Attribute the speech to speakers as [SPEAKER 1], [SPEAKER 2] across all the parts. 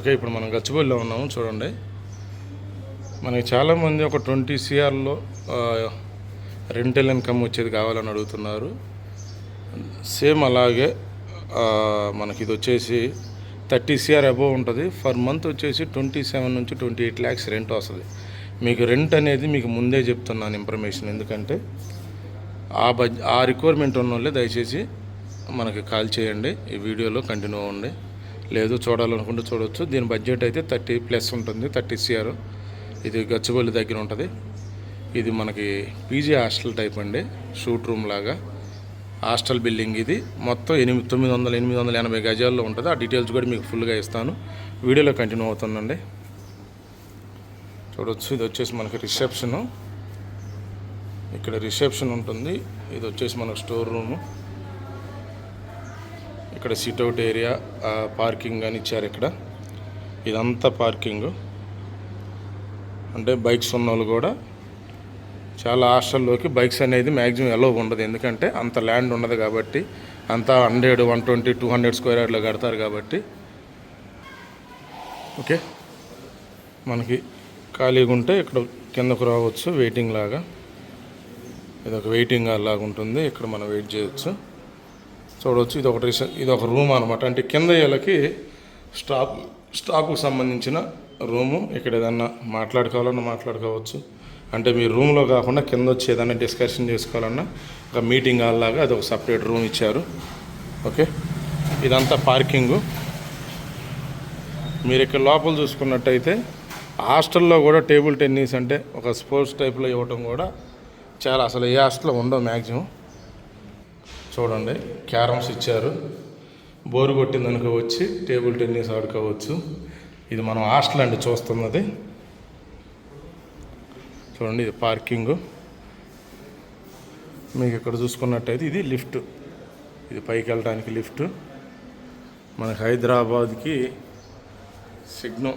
[SPEAKER 1] Okay ఇప్పుడు మనం గచ్చిబౌలిలో ఉన్నాము చూడండి. మనకి చాలామంది ఒక ట్వంటీ సిఆర్లో రెంటల్ ఇన్కమ్ వచ్చేది కావాలని అడుగుతున్నారు. సేమ్ అలాగే మనకి ఇది వచ్చేసి థర్టీ సిఆర్ అబోవ్ ఉంటుంది. ఫర్ మంత్ వచ్చేసి ట్వంటీ సెవెన్ నుంచి ట్వంటీ ఎయిట్ ల్యాక్స్ రెంట్ వస్తుంది. మీకు రెంట్ అనేది మీకు ముందే చెప్తున్నాను ఇన్ఫర్మేషన్. ఎందుకంటే ఆ బజ్ ఆ రిక్వైర్మెంట్ ఉన్న వాళ్ళే దయచేసి మనకి కాల్ చేయండి. ఈ వీడియోలో కంటిన్యూ అవ్వండి. లేదు చూడాలనుకుంటే చూడవచ్చు దీని బడ్జెట్ అయితే థర్టీ ప్లస్ ఉంటుంది థర్టీ సిఆర్. ఇది గచ్చిబౌలి దగ్గర ఉంటుంది. ఇది మనకి పీజీ హాస్టల్ టైప్ అండి షూట్ రూమ్ లాగా. హాస్టల్ బిల్డింగ్ ఇది. మొత్తం ఎనిమిది తొమ్మిది వందల ఎనిమిది వందల ఎనభై గజాల్లో ఉంటుంది. ఆ డీటెయిల్స్ కూడా మీకు ఫుల్గా ఇస్తాను. వీడియోలో కంటిన్యూ అవుతుందండి. చూడొచ్చు. ఇది వచ్చేసి మనకి రిసెప్షను. ఇక్కడ రిసెప్షన్ ఉంటుంది. ఇది వచ్చేసి మనకు స్టోర్ రూము. ఇక్కడ సిట్అవుట్ ఏరియా పార్కింగ్ అని ఇచ్చారు ఇక్కడ. ఇదంతా పార్కింగ్ అంటే బైక్స్ ఉన్న వాళ్ళు కూడా చాలా హాస్టల్లోకి బైక్స్ అనేది మ్యాక్సిమం ఎలో ఉండదు. ఎందుకంటే అంత ల్యాండ్ ఉండదు కాబట్టి అంతా hundred one twenty two hundred square యార్డ్లో కడతారు కాబట్టి. ఓకే? మనకి ఖాళీగా ఉంటే ఇక్కడ కిందకు రావచ్చు వెయిటింగ్ లాగా. ఇది ఒక వెయిటింగ్ హాల్ లాగా ఉంటుంది. ఇక్కడ మనం వెయిట్ చేయొచ్చు. చూడవచ్చు ఇది ఒక రిసె ఇది ఒక రూమ్ అనమాట అంటే కింద వీళ్ళకి స్టాక్ స్టాకు సంబంధించిన రూము. ఇక్కడ ఏదన్నా మాట్లాడుకోవాలన్నా మాట్లాడుకోవచ్చు. అంటే మీ రూమ్లో కాకుండా కింద వచ్చి ఏదైనా డిస్కషన్ చేసుకోవాలన్నా ఒక మీటింగ్ హాల్లాగా అది ఒక సపరేట్ రూమ్ ఇచ్చారు. ఓకే? ఇదంతా పార్కింగు. మీరు ఇక్కడ లోపల చూసుకున్నట్టయితే హాస్టల్లో కూడా టేబుల్ టెన్నిస్ అంటే ఒక స్పోర్ట్స్ టైప్లో ఇవ్వటం కూడా చాలా అసలు ఏ హాస్టల్లో ఉండవు మ్యాక్సిమం చూడండి క్యారమ్స్ ఇచ్చారు. బోరు కొట్టిందనుకో వచ్చి టేబుల్ టెన్నిస్ ఆడుకోవచ్చు. ఇది మనం హాస్టల్ అండి చూస్తున్నది. చూడండి ఇది పార్కింగ్. మీకు ఇక్కడ చూసుకున్నట్టయితే ఇది లిఫ్ట్. ఇది పైకి వెళ్ళడానికి లిఫ్ట్. మన హైదరాబాద్కి సిగ్నో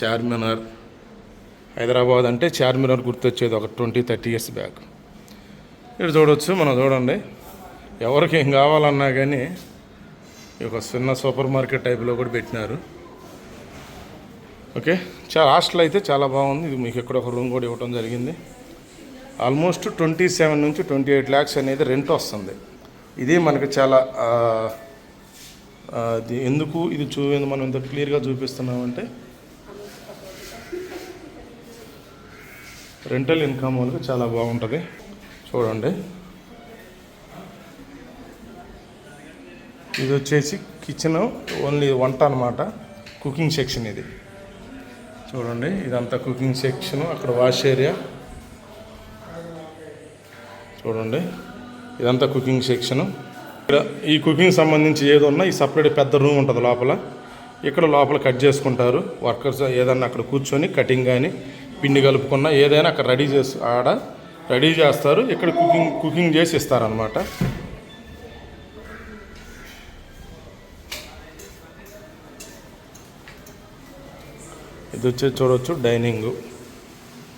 [SPEAKER 1] చార్మినార్. హైదరాబాద్ అంటే చార్మినార్ గుర్తొచ్చేది ఒక ట్వంటీ థర్టీ ఇయర్స్ బ్యాక్. ఇక్కడ చూడవచ్చు మనం చూడండి. ఎవరికి ఏం కావాలన్నా కానీ ఈ ఒక చిన్న సూపర్ మార్కెట్ టైప్లో కూడా పెట్టినారు. ఓకే? చాలా హాస్టల్ అయితే చాలా బాగుంది. ఇది మీకు ఇక్కడ ఒక రూమ్ కూడా ఇవ్వడం జరిగింది. ఆల్మోస్ట్ ట్వంటీ సెవెన్ నుంచి ట్వంటీ ఎయిట్ ల్యాక్స్ అనేది రెంట్ వస్తుంది. ఇది మనకి చాలా ఎందుకు ఇది చూ మనం ఇంత క్లియర్గా చూపిస్తున్నామంటే రెంటల్ ఇన్కమ్ వాళ్ళకి చాలా బాగుంటుంది. చూడండి. ఇది వచ్చేసి కిచెన్ ఓన్లీ వంట అనమాట కుకింగ్ సెక్షన్ ఇది. చూడండి ఇదంతా కుకింగ్ సెక్షన్ అక్కడ వాష్ ఏరియా చూడండి ఇదంతా కుకింగ్ సెక్షన్ ఇక్కడ ఈ కుకింగ్ సంబంధించి ఏది ఉన్నా ఈ సపరేట్ పెద్ద రూమ్ ఉంటుంది లోపల. ఇక్కడ లోపల కట్ చేసుకుంటారు. వర్కర్స్ ఏదన్నా అక్కడ కూర్చొని కటింగ్ కానీ పిండి కలుపుకున్నా ఏదైనా అక్కడ రెడీ చేసి ఆడ రెడీ చేస్తారు. ఇక్కడ కుకింగ్ కుకింగ్ చేసి ఇస్తారనమాట ఇది వచ్చేసి చూడవచ్చు డైనింగ్.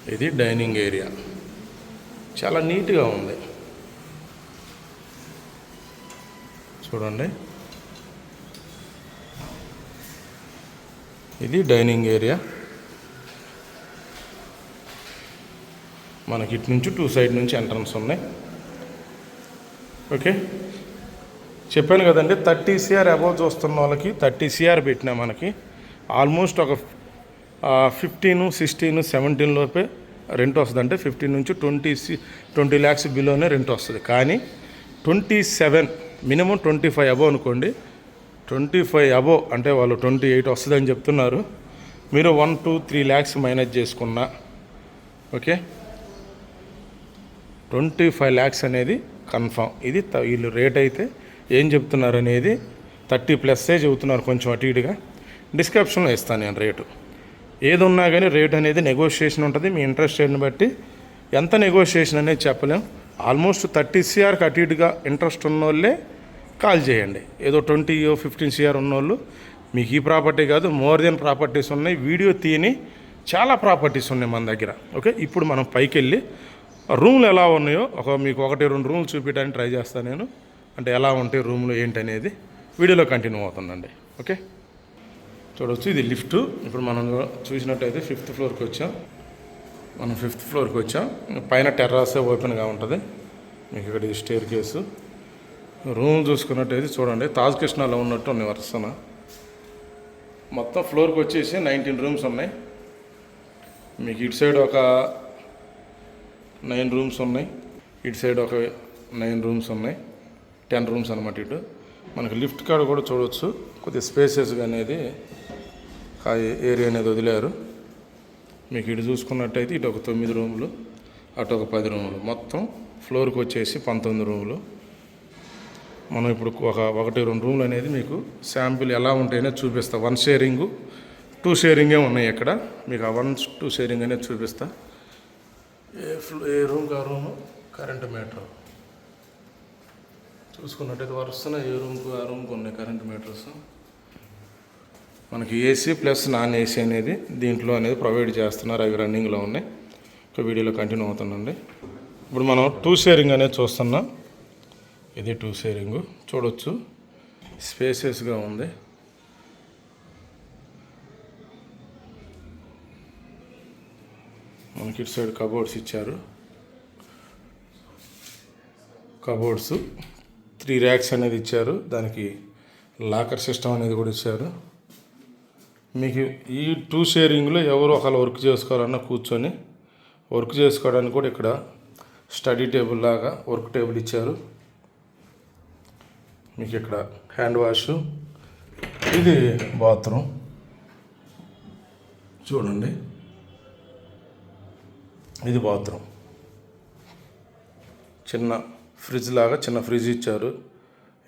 [SPEAKER 1] ఇది డైనింగ్ ఏరియా. చాలా నీట్గా ఉంది. చూడండి. ఇది డైనింగ్ ఏరియా. మనకి ఇటు నుంచి టూ సైడ్ నుంచి ఎంట్రన్స్ ఉన్నాయి. ఓకే? చెప్పాను కదండి థర్టీ సిఆర్ అబౌవ్ చూస్తున్న వాళ్ళకి థర్టీ సిఆర్ పెట్టినా మనకి ఆల్మోస్ట్ ఒక ఫిఫ్టీన్ సిక్స్టీన్ సెవెంటీన్ లోపే రెంట్ వస్తుంది. అంటే ఫిఫ్టీన్ నుంచి ట్వంటీ సి ట్వంటీ ల్యాక్స్ బిలోనే రెంట్ వస్తుంది. కానీ twenty seven minimum twenty five above అనుకోండి. ట్వంటీ ఫైవ్ అబోవ్ అంటే వాళ్ళు ట్వంటీ ఎయిట్ వస్తుందని చెప్తున్నారు. మీరు one two three lakhs minus చేసుకున్నా ఓకే? ట్వంటీ ఫైవ్ ల్యాక్స్ అనేది కన్ఫామ్ ఇది త- వీళ్ళు రేట్ అయితే ఏం చెప్తున్నారు అనేది థర్టీ ప్లస్సే చెబుతున్నారు కొంచెం అటు ఇటుగా. డిస్క్రిప్షన్లో ఇస్తాను నేను రేటు ఏదున్నా కానీ రేట్ అనేది నెగోషియేషన్ ఉంటుంది. మీ ఇంట్రెస్ట్ రేట్ని బట్టి ఎంత నెగోషియేషన్ అనేది చెప్పలేం. ఆల్మోస్ట్ థర్టీ సిఆర్కి అటు ఇటుగా ఇంట్రెస్ట్ ఉన్న వాళ్ళే కాల్ చేయండి. ఏదో ట్వంటీ ఫిఫ్టీన్ సిఆర్ ఉన్నోళ్ళు. మీకు ఈ ప్రాపర్టీ కాదు మోర్ దెన్ ప్రాపర్టీస్ ఉన్నాయి. వీడియో తీయని చాలా ప్రాపర్టీస్ ఉన్నాయి మన దగ్గర. ఓకే ఇప్పుడు మనం పైకి వెళ్ళి రూమ్లు ఎలా ఉన్నాయో ఒక మీకు ఒకటి రెండు రూమ్లు చూపించడానికి ట్రై చేస్తాను నేను. అంటే ఎలా ఉంటాయి రూమ్లు ఏంటి అనేది వీడియోలో కంటిన్యూ అవుతుందండి. ఓకే చూడవచ్చు ఇది లిఫ్ట్. ఇప్పుడు మనం చూసినట్టయితే ఫిఫ్త్ ఫ్లోర్కి వచ్చాం. మనం ఫిఫ్త్ ఫ్లోర్కి వచ్చాం. పైన టెర్రాసే ఓపెన్గా ఉంటుంది. మీకు ఇక్కడ ఇది స్టేర్ కేసు. రూమ్ చూసుకున్నట్టయితే చూడండి తాజ్ కృష్ణాలో ఉన్నట్టు ఉన్నాయి వరుసన. మొత్తం ఫ్లోర్కి వచ్చేసి నైన్టీన్ రూమ్స్ ఉన్నాయి. మీకు ఇటు సైడ్ ఒక నైన్ రూమ్స్ ఉన్నాయి. ఇటు సైడ్ ఒక నైన్ రూమ్స్ ఉన్నాయి. టెన్ రూమ్స్ అనమాట ఇటు. మనకి లిఫ్ట్ కాడ కూడా చూడవచ్చు కొద్దిగా స్పేసెస్గా అనేది ఆ ఏరియా అనేది వదిలారు. మీకు ఇటు చూసుకున్నట్టయితే ఇటు ఒక తొమ్మిది రూములు అటు ఒక పది రూములు. మొత్తం ఫ్లోర్కి వచ్చేసి పంతొమ్మిది రూములు. మనం ఇప్పుడు ఒక ఒకటి రెండు రూములు అనేది మీకు శాంపిల్ ఎలా ఉంటాయనే చూపిస్తా. వన్ షేరింగ్ టూ షేరింగే ఉన్నాయి ఇక్కడ. మీకు ఆ వన్ టూ షేరింగ్ అనేది చూపిస్తా. ఏ ఫ్లో ఏ రూమ్ ఆ రూము? Current meter. చూసుకున్నట్టయితే వరుసన ఏ రూమ్కి ఆ రూమ్కి ఉన్నాయి కరెంట్ మీటర్స్. మనకి ఏసీ ప్లస్ నాన్ ఏసీ అనేది దీంట్లో అనేది ప్రొవైడ్ చేస్తున్నారు. అవి రన్నింగ్లో ఉన్నాయి. ఒక వీడియోలో కంటిన్యూ అవుతుందండి. ఇప్పుడు మనం టూ షేరింగ్ అనేది చూస్తున్నాం. ఇది టూ షేరింగ్ చూడొచ్చు. స్పేసెస్గా ఉంది. మనకి ఇటు సైడ్ కబోర్డ్స్ ఇచ్చారు. కబోర్డ్స్ త్రీ ర్యాక్స్ అనేది ఇచ్చారు. దానికి లాకర్ సిస్టమ్ అనేది కూడా ఇచ్చారు. మీకు ఈ టూ షేరింగ్లో ఎవరు ఒకళ్ళు వర్క్ చేసుకోవాలన్నా కూర్చొని వర్క్ చేసుకోవడానికి కూడా ఇక్కడ స్టడీ టేబుల్ లాగా వర్క్ టేబుల్ ఇచ్చారు. మీకు ఇక్కడ హ్యాండ్ వాష్ ఇది బాత్రూమ్ చూడండి. ఇది బాత్రూమ్ చిన్న ఫ్రిడ్జ్ లాగా చిన్న ఫ్రిడ్జ్ ఇచ్చారు.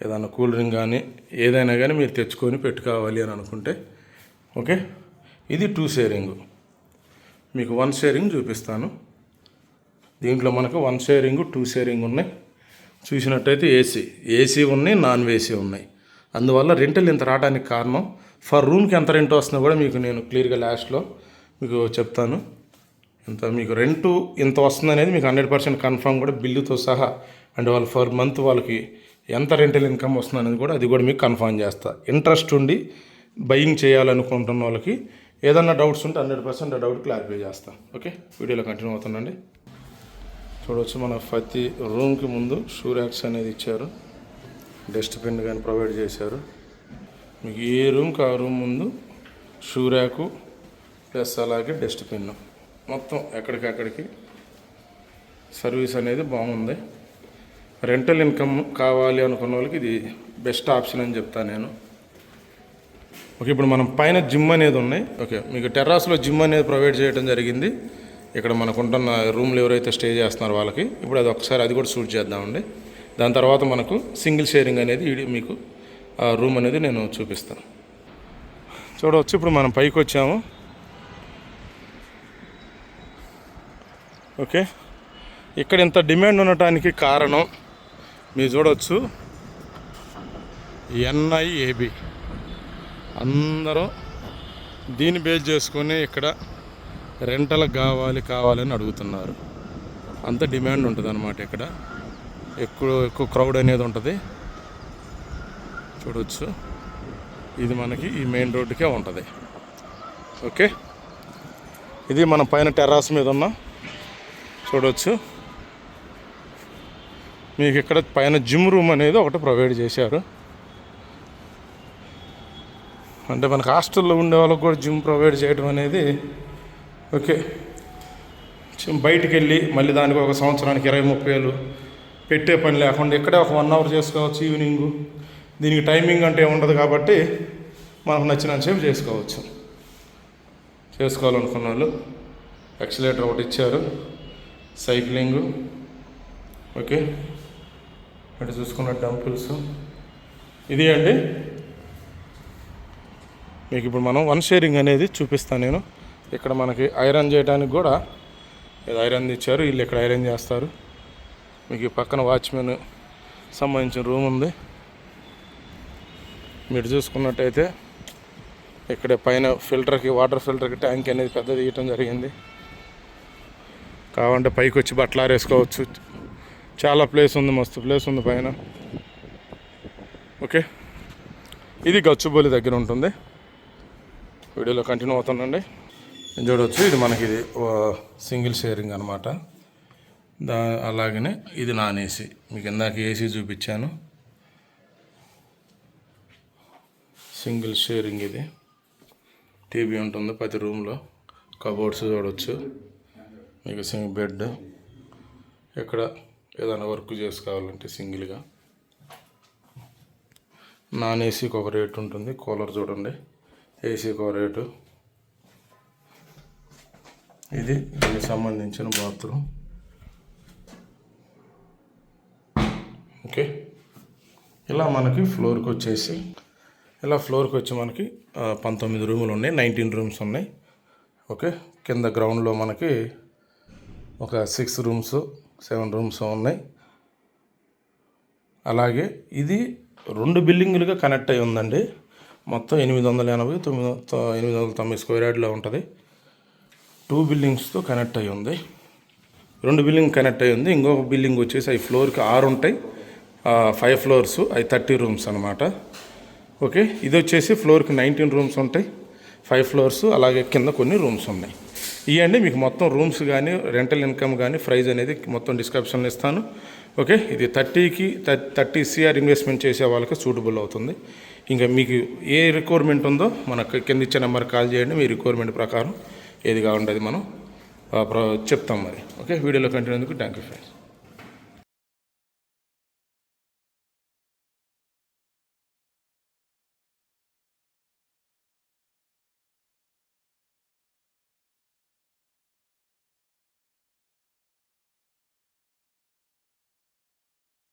[SPEAKER 1] ఏదైనా కూల్ డ్రింక్ కానీ ఏదైనా కానీ మీరు తెచ్చుకొని పెట్టుకోవాలి అని అనుకుంటే ఓకే? ఇది టూ షేరింగ్ మీకు వన్ షేరింగ్ చూపిస్తాను. దీంట్లో మనకు వన్ షేరింగ్ టూ షేరింగ్ ఉన్నాయి. చూసినట్టయితే ఏసీ ఏసీ ఉన్నాయి నాన్ ఏసీ ఉన్నాయి. అందువల్ల రెంటలు ఇంత రావడానికి కారణం ఫర్ రూమ్కి ఎంత రెంట్ వస్తుందో కూడా మీకు నేను క్లియర్గా లాస్ట్లో మీకు చెప్తాను. ఇంత మీకు రెంటు ఇంత వస్తుంది అనేది మీకు హండ్రెడ్ పర్సెంట్ కన్ఫర్మ్ కూడా బిల్లుతో సహా అండ్ వాళ్ళు ఫర్ మంత్ వాళ్ళకి ఎంత రెంటల్ ఇన్కమ్ వస్తుంది అనేది కూడా అది కూడా మీకు కన్ఫర్మ్ చేస్తా. ఇంట్రెస్ట్ ఉండి బయింగ్ చేయాలనుకుంటున్న వాళ్ళకి ఏదన్నా డౌట్స్ ఉంటే హండ్రెడ్ పర్సెంట్ ఆ డౌట్ క్లారిఫై చేస్తాను ఓకే వీడియోలో కంటిన్యూ అవుతుందండి. చూడవచ్చు మన ప్రతి రూమ్కి ముందు షూ ర్యాక్స్ అనేది ఇచ్చారు. డస్ట్బిన్ కానీ ప్రొవైడ్ చేశారు. మీకు ఏ రూమ్కి ఆ రూమ్ ముందు షూ ర్యాకు ప్లస్ అలాగే డస్ట్బిన్ మొత్తం ఎక్కడికక్కడికి సర్వీస్ అనేది బాగుంది. రెంటల్ ఇన్కమ్ కావాలి అనుకున్న వాళ్ళకి ఇది బెస్ట్ ఆప్షన్ అని చెప్తాను నేను. ఓకే ఇప్పుడు మనం పైన జిమ్ అనేది ఉన్నాయి. ఓకే మీకు టెర్రాస్లో జిమ్ అనేది ప్రొవైడ్ చేయడం జరిగింది. ఇక్కడ మనకు ఉంటున్న రూమ్లు ఎవరైతే స్టే చేస్తున్నారో వాళ్ళకి ఇప్పుడు అది ఒకసారి అది కూడా షూట్ చేద్దామండి. దాని తర్వాత మనకు సింగిల్ షేరింగ్ అనేది మీకు ఆ రూమ్ అనేది నేను చూపిస్తాను. చూడవచ్చు ఇప్పుడు మనం పైకి వచ్చాము. ఓకే ఇక్కడ ఇంత డిమాండ్ ఉండటానికి కారణం మీరు చూడవచ్చు. ఎన్ఐఏబి అందరూ దీన్ని బేస్ చేసుకొని ఇక్కడ రెంటలకు కావాలి కావాలని అడుగుతున్నారు. అంత డిమాండ్ ఉంటుంది అనమాట ఇక్కడ. ఎక్కువ ఎక్కువ క్రౌడ్ అనేది ఉంటుంది. చూడవచ్చు ఇది మనకి ఈ మెయిన్ రోడ్డుకే ఉంటుంది. ఓకే? ఇది మన పైన టెర్రాస్ మీద ఉన్న చూడవచ్చు మీకు ఇక్కడ పైన జిమ్ రూమ్ అనేది ఒకటి ప్రొవైడ్ చేశారు. అంటే మనకు హాస్టల్లో ఉండే వాళ్ళకి కూడా జిమ్ ప్రొవైడ్ చేయడం అనేది ఓకే. జిమ్ బయటికి వెళ్ళి మళ్ళీ దానికి ఒక సంవత్సరానికి ఇరవై ముప్పై వేలు పెట్టే పని లేకుండా ఇక్కడే ఒక వన్ అవర్ చేసుకోవచ్చు ఈవినింగ్ దీనికి టైమింగ్ అంటే ఉండదు కాబట్టి మనకు నచ్చిన సేపు చేసుకోవచ్చు. చేసుకోవాలనుకున్న వాళ్ళు ఎక్సలేటర్ ఒకటి ఇచ్చారు. Cycling okay. ఇటు చూసుకున్న డంపుల్స్ ఇది అండి. మీకు ఇప్పుడు మనం వన్ షేరింగ్ అనేది చూపిస్తాను నేను. ఇక్కడ మనకి ఐరన్ చేయడానికి కూడా ఏదో ఐరన్ ఇచ్చారు వీళ్ళు ఇక్కడ ఐరన్ చేస్తారు. మీకు పక్కన వాచ్మెన్ సంబంధించిన రూమ్ ఉంది. మీరు చూసుకున్నట్టయితే ఇక్కడ పైన ఫిల్టర్కి వాటర్ ఫిల్టర్కి ట్యాంక్ అనేది పెద్దది ఇవ్వటం జరిగింది. కావాలంటే పైకి వచ్చి బట్టలు ఆరేసుకోవచ్చు. చాలా ప్లేస్ ఉంది మస్తు ప్లేస్ ఉంది పైన. ఓకే. ఇది గచ్చుబోలి దగ్గర ఉంటుంది. వీడియోలో కంటిన్యూ అవుతుందండి. ఇది చూడవచ్చు ఇది మనకి ఇది ఓ సింగిల్ షేరింగ్ అనమాట దా అలాగనే ఇది నాన్ ఏసీ మీకు ఇందాక ఏసీ చూపించాను. సింగిల్ షేరింగ్ ఇది. టీవీ ఉంటుంది ప్రతి రూమ్లో. కబోర్డ్స్ చూడవచ్చు మీకు సింగ్ బెడ్. ఇక్కడ ఏదైనా వర్క్ చేసుకోవాలంటే సింగిల్గా. నాన్ ఏసీకి ఒక రేటు ఉంటుంది. కూలర్ చూడండి. ఏసీకి ఒక రేటు. ఇది దీనికి సంబంధించిన బాత్రూమ్. ఓకే. ఇలా మనకి ఫ్లోర్కి వచ్చేసి ఇలా ఫ్లోర్కి వచ్చి మనకి పంతొమ్మిది రూములు ఉన్నాయి నైన్టీన్ రూమ్స్ ఉన్నాయి. ఓకే. కింద గ్రౌండ్లో మనకి ఒక సిక్స్ రూమ్స్ సెవెన్ రూమ్స్ ఉన్నాయి. అలాగే ఇది రెండు బిల్డింగులుగా కనెక్ట్ అయి ఉందండి. మొత్తం ఎనిమిది వందల ఎనభై తొమ్మిది ఎనిమిది వందల తొంభై స్క్వేర్ యార్డ్లో ఉంటుంది. టూ బిల్డింగ్స్తో కనెక్ట్ అయి ఉంది. రెండు బిల్డింగ్ కనెక్ట్ అయి ఉంది. ఇంకొక బిల్డింగ్ వచ్చేసి అవి ఫ్లోర్కి ఆరు ఉంటాయి. ఫైవ్ ఫ్లోర్స్ అవి థర్టీ రూమ్స్ అనమాట ఓకే ఇది వచ్చేసి ఫ్లోర్కి నైన్టీన్ రూమ్స్ ఉంటాయి. ఫైవ్ ఫ్లోర్స్ అలాగే కింద కొన్ని రూమ్స్ ఉన్నాయి. ఇవన్నీ మీకు మొత్తం రూమ్స్ కానీ రెంటల్ ఇన్కమ్ కానీ ప్రైజ్ అనేది మొత్తం డిస్క్రిప్షన్లో ఇస్తాను. ఓకే? ఇది థర్టీకి థర్టీ సిఆర్ ఇన్వెస్ట్మెంట్ చేసే వాళ్ళకి సూటబుల్ అవుతుంది. ఇంకా మీకు ఏ రిక్వైర్మెంట్ ఉందో మనకు కింద ఇచ్చే నెంబర్కి కాల్ చేయండి. మీ రిక్వైర్మెంట్ ప్రకారం ఏది కావాలంటే మనం ప్ర- చెప్తాం మరి. ఓకే? వీడియోలో కంటిన్యూ థ్యాంక్ యూ ఫ్రెండ్స్.